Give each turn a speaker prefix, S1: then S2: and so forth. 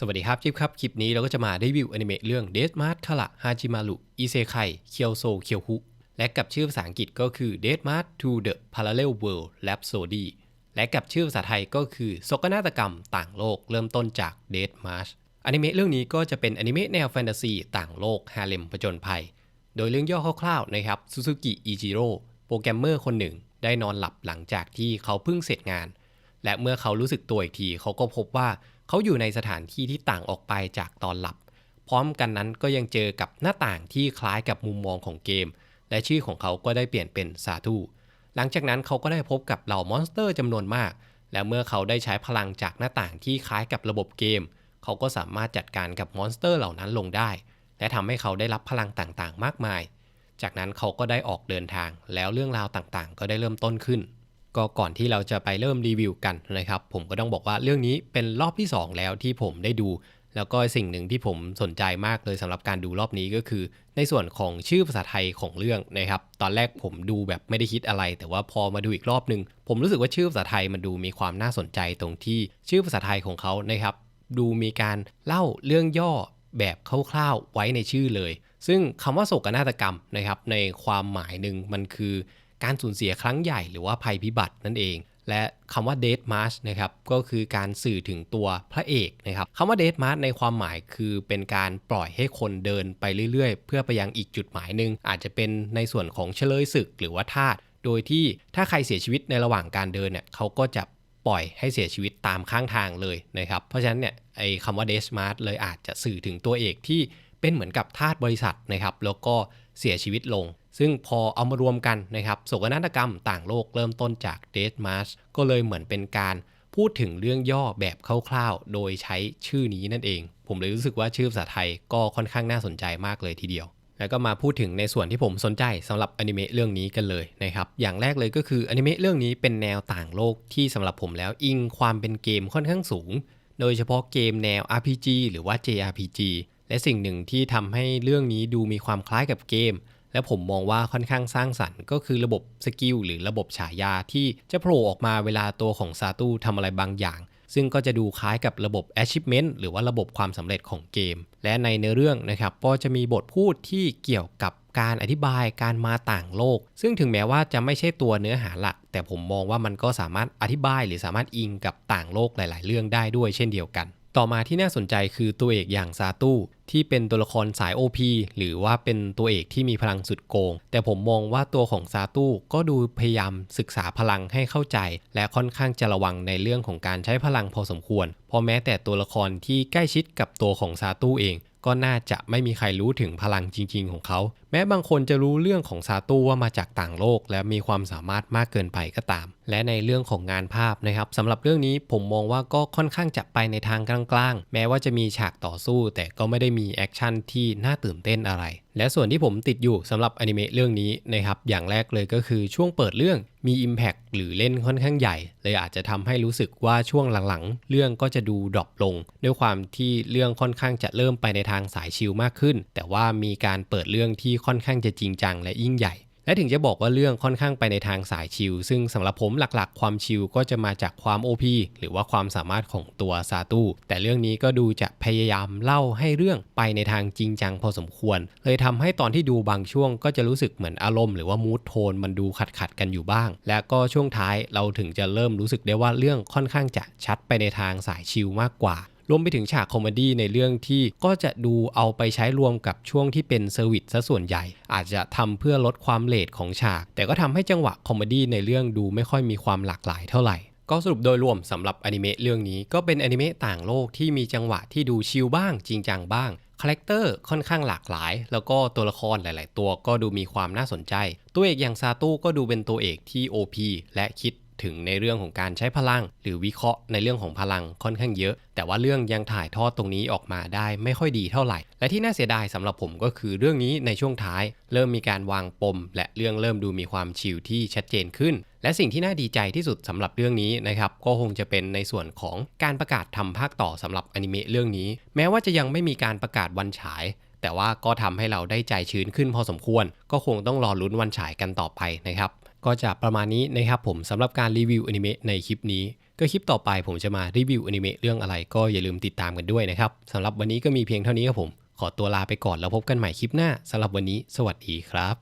S1: สวัสดีครับจิ๊บครับ คลิปนี้เราก็จะมารีวิวอนิเมะเรื่อง Death March ทาระฮาจิมารุอิเซไคเคียวโซเคียวฮุและกับชื่อภาษาอังกฤษก็คือ Death March to the Parallel World Rhapsody และกับชื่อภาษาไทยก็คือโศกนาฏกรรมต่างโลกเริ่มต้นจาก Death March อนิเมะเรื่องนี้ก็จะเป็นอนิเมะแนวแฟนตาซีต่างโลกฮาเลมผจญภัย โดยเรื่องย่อคร่าวๆนะครับซูซูกิอิจิโร่โปรแกรมเมอร์คนหนึ่ง ได้นอนหลับหลังจากที่เขาเพิ่งเสร็จงาน และเมื่อเขารู้สึกตัวอีกทีเขาก็พบว่า เขาอยู่ในสถานที่ที่ต่างออกไปจากตอนหลับ พร้อมกันนั้นก็ยังเจอกับหน้าต่างที่คล้ายกับมุมมองของเกม และชื่อของเขาก็ได้เปลี่ยนเป็นซาทูหลังจากนั้นเขาก็ได้พบกับเหล่ามอนสเตอร์จำนวนมาก และเมื่อเขาได้ใช้พลังจากหน้าต่างที่คล้ายกับระบบเกม เขาก็สามารถจัดการกับมอนสเตอร์เหล่านั้นลงได้ และทำให้เขาได้รับพลังต่างๆ มากมาย จากนั้นเขาก็ได้ออกเดินทาง แล้วเรื่องราวต่างๆ ก็ได้เริ่มต้นขึ้น ก็ก่อนที่เราจะไปเริ่มรีวิวกันนะครับ ผมก็ต้องบอกว่าเรื่องนี้เป็นรอบที่ 2 แล้วที่ผมได้ดู แล้วก็สิ่งหนึ่งที่ผมสนใจมากเลยสำหรับการดูรอบนี้ก็คือ ในส่วนของชื่อภาษาไทยของเรื่องนะครับ ตอนแรกผมดูแบบไม่ได้คิดอะไร แต่ว่าพอมาดูอีกรอบหนึ่งผมรู้สึกว่าชื่อภาษาไทยมันดูมีความน่าสนใจตรงที่ชื่อภาษาไทยของเขานะครับ ดูมีการเล่าเรื่องย่อแบบคร่าวๆไว้ในชื่อเลย ซึ่งคำว่าโศกนาฏกรรมนะครับในความหมายหนึ่งมันคือ การสูญเสียครั้งใหญ่หรือว่าภัยพิบัตินั่นเอง และคำว่า Death March นะครับก็คือการสื่อถึงตัวพระเอกนะครับคำว่า Death March ในความหมายคือเป็นการปล่อยให้คนเดินไปเรื่อยๆ เพื่อไปยังอีกจุดหมายหนึ่งอาจจะเป็นในส่วนของเฉลยศึกหรือว่าทาสโดยที่ถ้าใครเสียชีวิตในระหว่างการเดินเนี่ยเขาก็จะปล่อยให้เสียชีวิตตามข้างทางเลยนะครับ เพราะฉะนั้นเนี่ยไอ้คำว่า Death March เลยอาจจะสื่อถึงตัวเอกที่เป็นเหมือนกับทาสบริษัทนะครับแล้วก็เสียชีวิตลง ซึ่งพอเอามารวมกันนะครับโศกนาฏกรรมต่างโลกเริ่มต้นจาก Death March ก็เลยเหมือนเป็นการพูดถึงเรื่องย่อแบบคร่าวๆ โดยใช้ชื่อนี้นั่นเอง ผมเลยรู้สึกว่าชื่อภาษาไทยก็ค่อนข้างน่าสนใจมากเลยทีเดียว แล้วก็มาพูดถึงในส่วนที่ผมสนใจสำหรับอนิเมะเรื่องนี้กันเลยนะครับ อย่างแรกเลยก็คืออนิเมะเรื่องนี้เป็นแนวต่างโลกที่สำหรับผมแล้วอิงความเป็นเกมค่อนข้างสูง โดยเฉพาะเกมแนว RPG หรือว่า JRPG และสิ่งหนึ่งที่ทำให้เรื่องนี้ดูมีความคล้ายกับเกม และผมมองว่าค่อนข้างสร้างสรรค์ก็คือระบบสกิลหรือระบบฉายาที่จะโผล่ออกมาเวลาตัวของซาตูทำอะไรบางอย่างซึ่งก็จะดูคล้ายกับระบบ achievement หรือว่าระบบความสำเร็จของเกม และในเนื้อเรื่องนะครับก็จะมีบทพูดที่เกี่ยวกับการอธิบายการมาต่างโลก ซึ่งถึงแม้ว่าจะไม่ใช่ตัวเนื้อหาหลัก แต่ผมมองว่ามันก็สามารถอธิบายหรือสามารถอิงกับต่างโลกหลาย ๆ เรื่องได้ด้วยเช่นเดียวกัน ต่อมาที่น่าสนใจคือตัวเอกอย่างซาตู ที่เป็นตัวละครสาย OP หรือว่าเป็นตัวเอกที่มีพลังสุดโกง แต่ผมมองว่าตัวของซาตูก็ดูพยายามศึกษาพลังให้เข้าใจ และค่อนข้างจะระวังในเรื่องของการใช้พลังพอสมควร เพราะแม้แต่ตัวละครที่ใกล้ชิดกับตัวของซาตูเองก็น่าจะไม่มีใครรู้ถึงพลังจริง ๆ ของเขา แม้บางคนจะรู้เรื่องของซาตูว่ามาจากต่างโลก และมีความสามารถมากเกินไปก็ตาม และในเรื่องของงานภาพนะครับสำหรับเรื่องนี้ผมมองว่าก็ค่อนข้างจะไปในทางกลางๆ แม้ว่าจะมีฉากต่อสู้ แต่ก็ไม่ได้มีแอคชั่นที่น่าตื่นเต้นอะไร และส่วนที่ผมติดอยู่สำหรับอนิเมะเรื่องนี้นะครับอย่างแรกเลยก็คือช่วงเปิดเรื่องมี Impact หรือเล่นค่อนข้างใหญ่ เลยอาจจะทำให้รู้สึกว่าช่วงหลังๆ เรื่องก็จะดูดรอปลง ด้วยความที่เรื่องค่อนข้างจะเริ่มไปในทางสายชิลมากขึ้น แต่ว่ามีการเปิดเรื่องที่ค่อนข้างจะจริงจังและยิ่งใหญ่ และถึงจะบอกว่าเรื่องค่อนข้างไปในทางสายชิลซึ่งสำหรับผมหลักๆ ความชิลก็จะมาจากความ OP หรือว่าความสามารถของตัวซาตูแต่เรื่องนี้ก็ดูจะพยายามเล่าให้เรื่องไปในทางจริงจังพอสมควร เลยทำให้ตอนที่ดูบางช่วงก็จะรู้สึกเหมือนอารมณ์หรือว่ามูดโทนมันดูขัดขัดกันอยู่บ้าง และก็ช่วงท้ายเราถึงจะเริ่มรู้สึกได้ว่าเรื่องค่อนข้างจะชัดไปในทางสายชิลมากกว่า รวมไปถึงฉากคอมเมดี้ในเรื่องที่ก็จะดูเอาไปใช้รวมกับช่วงที่เป็นเซอร์วิสซะส่วนใหญ่ อาจจะทำเพื่อลดความเลทของฉาก แต่ก็ทำให้จังหวะคอมเมดี้ในเรื่องดูไม่ค่อยมีความหลากหลายเท่าไหร่ก็สรุปโดยรวมสำหรับอนิเมะเรื่องนี้ก็เป็นอนิเมะต่างโลกที่มีจังหวะที่ดูชิลบ้างจริงจังบ้างคาแรคเตอร์ค่อนข้างหลากหลาย แล้วก็ตัวละครหลาย ๆ ตัวก็ดูมีความน่าสนใจ ตัวเอกอย่างซาตูก็ดูเป็นตัวเอกที่ OP และคิด ถึงในเรื่องของการใช้พลัง หรือวิเคราะห์ในเรื่องของพลังค่อนข้างเยอะ แต่ว่าเรื่องยังถ่ายทอดตรงนี้ออกมาได้ไม่ค่อยดีเท่าไหร่ และที่น่าเสียดายสำหรับผมก็คือเรื่องนี้ในช่วงท้าย เริ่มมีการวางปม และเรื่องเริ่มดูมีความชิลที่ชัดเจนขึ้น และสิ่งที่น่าดีใจที่สุดสำหรับเรื่องนี้นะครับก็คงจะเป็นในส่วนของการประกาศทำภาคต่อสำหรับอนิเมะเรื่องนี้ แม้ว่าจะยังไม่มีการประกาศวันฉายแต่ว่าก็ทำให้เราได้ใจชื้นขึ้นพอสมควร ก็คงต้องรอลุ้นวันฉายกันต่อไปนะครับ ก็จะประมาณนี้นะครับผมสำหรับการรีวิวอนิเมะในคลิปนี้ ก็คลิปต่อไปผมจะมารีวิวอนิเมะเรื่องอะไรก็อย่าลืมติดตามกันด้วยนะครับสำหรับวันนี้ก็มีเพียงเท่านี้ครับผม ขอตัวลาไปก่อนแล้วพบกันใหม่คลิปหน้าสำหรับวันนี้ สวัสดีครับ